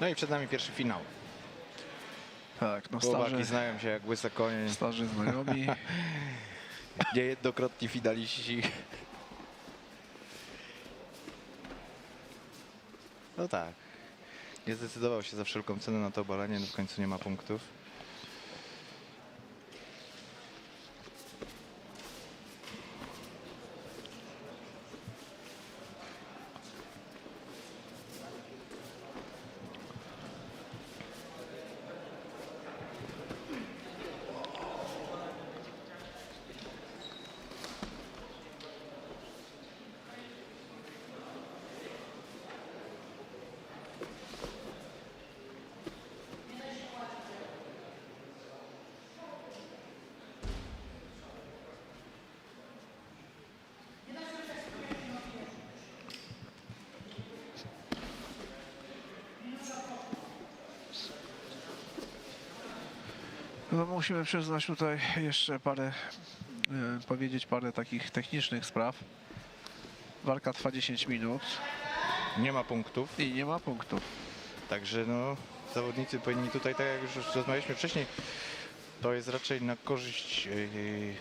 No i przed nami pierwszy finał. Tak, no Chłopaki starzy, znają się jak łyse konie. starzy znajomi. Niejednokrotni finaliści. No tak. Nie zdecydował się za wszelką cenę na to obalenie, no w końcu nie ma punktów. No, musimy przyznać tutaj jeszcze parę, e, powiedzieć parę takich technicznych spraw. Walka trwa 10 minut Nie ma punktów, i nie ma punktów. także no zawodnicy powinni tutaj, tak jak już rozmawialiśmy wcześniej, to jest raczej na korzyść yy,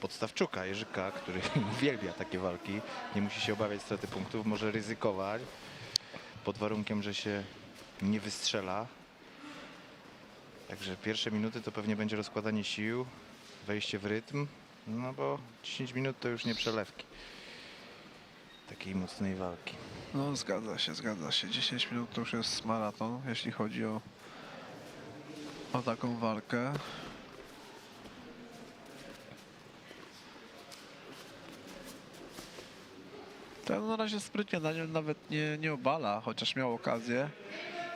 podstawczuka Jerzyka, który uwielbia takie walki, nie musi się obawiać straty punktów, może ryzykować pod warunkiem, że się nie wystrzela. Także pierwsze minuty to pewnie będzie rozkładanie sił, wejście w rytm, no bo 10 minut to już nie przelewki takiej mocnej walki. No zgadza się, zgadza się. 10 minut to już jest maraton, jeśli chodzi o, o taką walkę. Ten na razie sprytnie Daniel nawet nie, nie obala, chociaż miał okazję,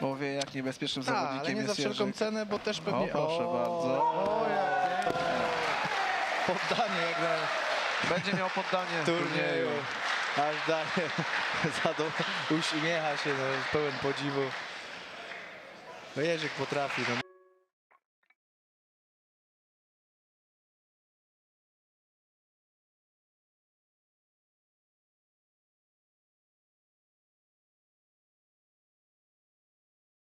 bo wie jak niebezpiecznym Tak, ale zawodnikiem nie za jest wszelką Jerzyk. cenę, bo też pewnie... O, proszę bardzo. O, jak. Poddanie jak na Będzie miał poddanie w turnieju. Aż zadum- uśmiecha się, no, pełen podziwu. No Jerzyk potrafi, no.